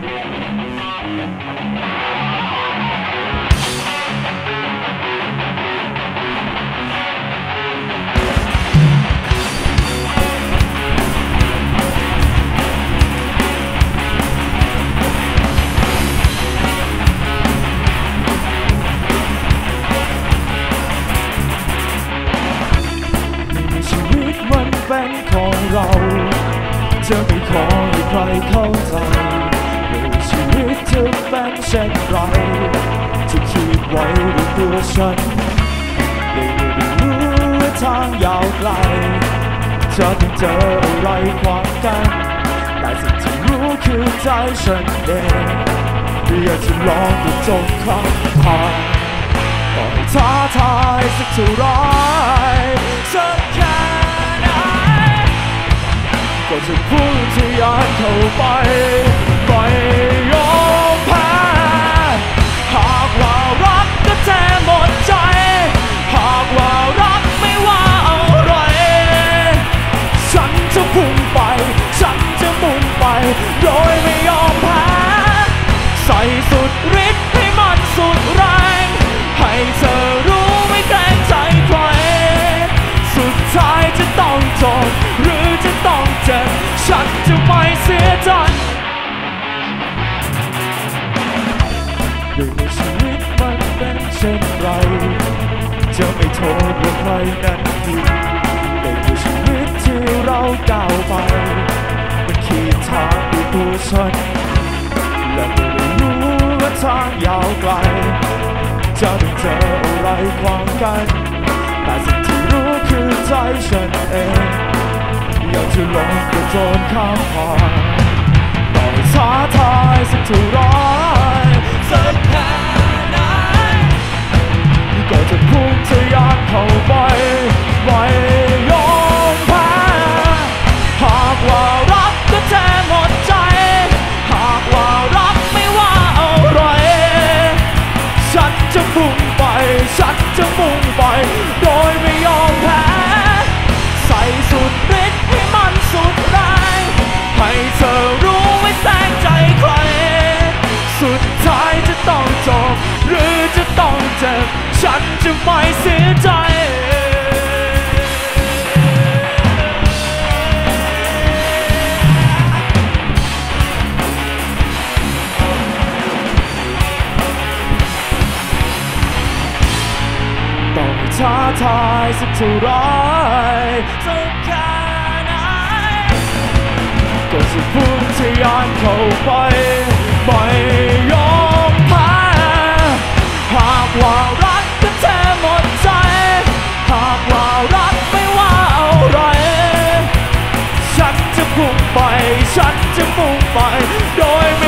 ชีวิตมันเป็นของเรา จะไม่ขอให้ใครเข้าใจ วิตจะเป็นเช่นไรจะคิดไว้ด้วยตัวฉันเลยไม่รู้ว่าทางยาวไกลจะต้องเจออะไรขวางกันแต่สิ่งที่รู้คือใจฉันเองอยากจะลองดูจนข้ามผ่านต่อให้ท้าทายสักเท่าไรสักแค่ไหนก็จะพุ่งทะยานเข้าไป จะไม่เสียใจด้วยในชีวิตมันเป็นเช่นไรจะไม่โทษว่าใครนั้นผิดแต่ด้วยชีวิตที่เราก้าวไป มันขีดทางด้วยตัวฉัน และไม่ได้รู้ว่าทางยาวไกล จะต้องเจออะไรขวางกัน แต่สิ่งที่รู้คือใจฉันเอง อยากจะลงกระโจนข้ามผ่านต่อให้ท้าทายสักเท่าไรสักแค่ จะต้องจบ หรือจะต้องเจ็บ ฉันจะไม่เสียใจต้องท้าทายสักเท่าไรสักแค่ไหนก็จะพุ่งทะยานเข้าไป ฉันจะมุ่งไปโดยไม่